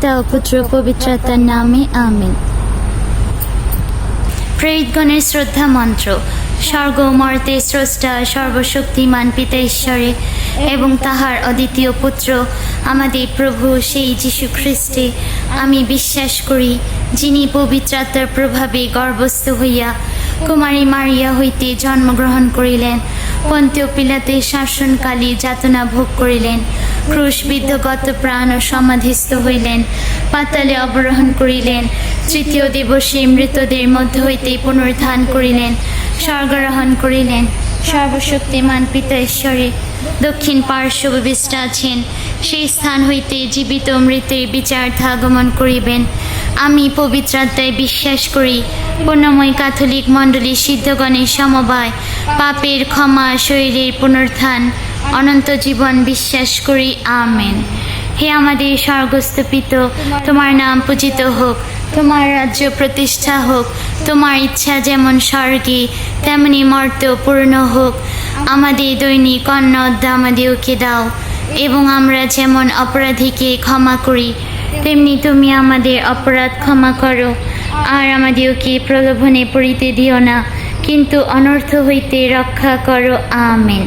পিতা ও পুত্র পবিত্রতার নামে আমেন। প্রেরিতগণের শ্রদ্ধা মন্ত্র, স্বর্গ মর্তে স্রষ্টা, সর্বশক্তিমান পিতা ঈশ্বরে এবং তাহার অদ্বিতীয় পুত্র, আমাদের প্রভু সেই যীশু খ্রিস্টে, আমি বিশ্বাস করি, যিনি পবিত্রাত্মার প্রভাবে গর্ভস্থ হইয়া কুমারী মারিয়া হইতে জন্মগ্রহণ করিলেন, পন্তীয় পিলাতে শাসনকালী যাতনা ভোগ করিলেন ক্রুশবিদ্ধগত প্রাণ ও সমাধিস্থ হইলেন। পাতালে অবরোহণ করিলেন। তৃতীয় দিবসে মৃতদের মধ্য হইতে পুনরুত্থান করিলেন। স্বর্গারোহণ করিলেন। সর্বশক্তিমান পিতা ঈশ্বরে, দক্ষিণ পার্শ্ব বিষ্ট আছেন। সেই স্থান হইতে জীবিত মৃতের বিচার্থ আগমন করিবেন। আমি পবিত্রাত্মায় বিশ্বাস করি পূর্ণময় ক্যাথলিক মণ্ডলী সিদ্ধগণের সমবায়, পাপের ক্ষমা শরীরের পুনরুত্থান। অনন্ত জীবন বিশ্বাস করি, আমেন। হে আমাদের স্বর্গস্থ পিত তোমার নাম পূজিত হোক, তোমার রাজ্য প্রতিষ্ঠা হোক, তোমার ইচ্ছা যেমন স্বর্গে, তেমনি মর্ত পূর্ণ হোক। আমাদের দৈনিক অন্ন আমাদেরকে দাও, এবং আমরা যেমন অপরাধীকে ক্ষমা করি, তেমনি তুমি আমাদের অপরাধ ক্ষমা করো। আর আমাদেরকে প্রলোভনে পড়িতে দিও না, কিন্তু অনর্থ হইতে রক্ষা করো, আমেন।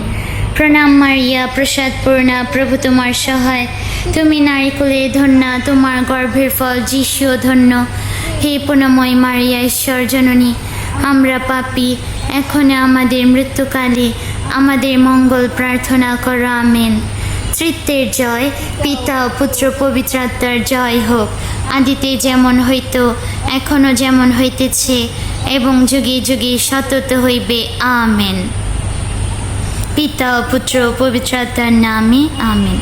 প্রণাম মারিয়া, প্রসাদ পূর্ণা, প্রভু তোমার সহায়। তুমি নারিকুলে ধন্যা, তোমার গর্ভের ফল যিশুও ধন্য। হে পুনময় মারিয়া, ঈশ্বর জননী, আমরা পাপি, এখন আমাদের মৃত্যুকালে, আমাদের মঙ্গল প্রার্থনা করো, আমেন। তৃত্বের জয়, পিতা ও পুত্র পবিত্রাত্মার জয় হোক। আদিতে যেমন হইত এখনও যেমন হইতেছে, এবং যুগে যুগে সতত হইবে, আমেন। পিতা ও পুত্র ও পবিত্রাত্মার নামে আমেন